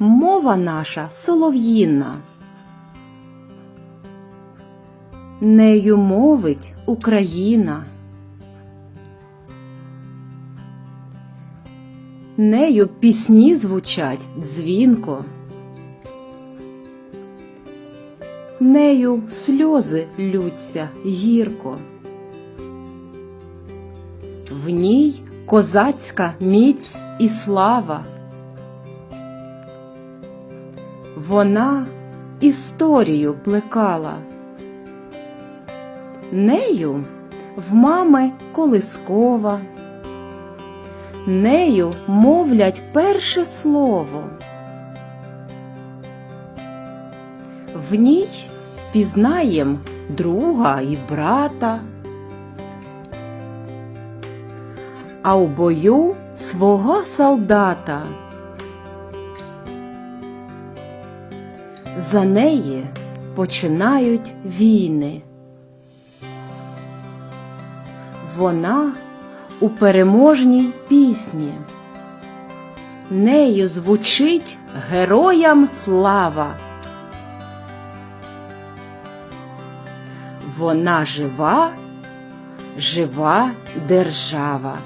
мова наша солов'їна. Нею мовить Україна. Нею пісні звучать дзвінко. Нею сльози лються гірко. В ній козацька міць і слава. Вона історію плекала. Нею в мами колискова. Нею мовлять перше слово. В ній пізнаєм друга і брата. А у бою свого солдата. За неї починають війни. Вона у переможній пісні. Нею звучить героям слава. Вона жива, жива держава.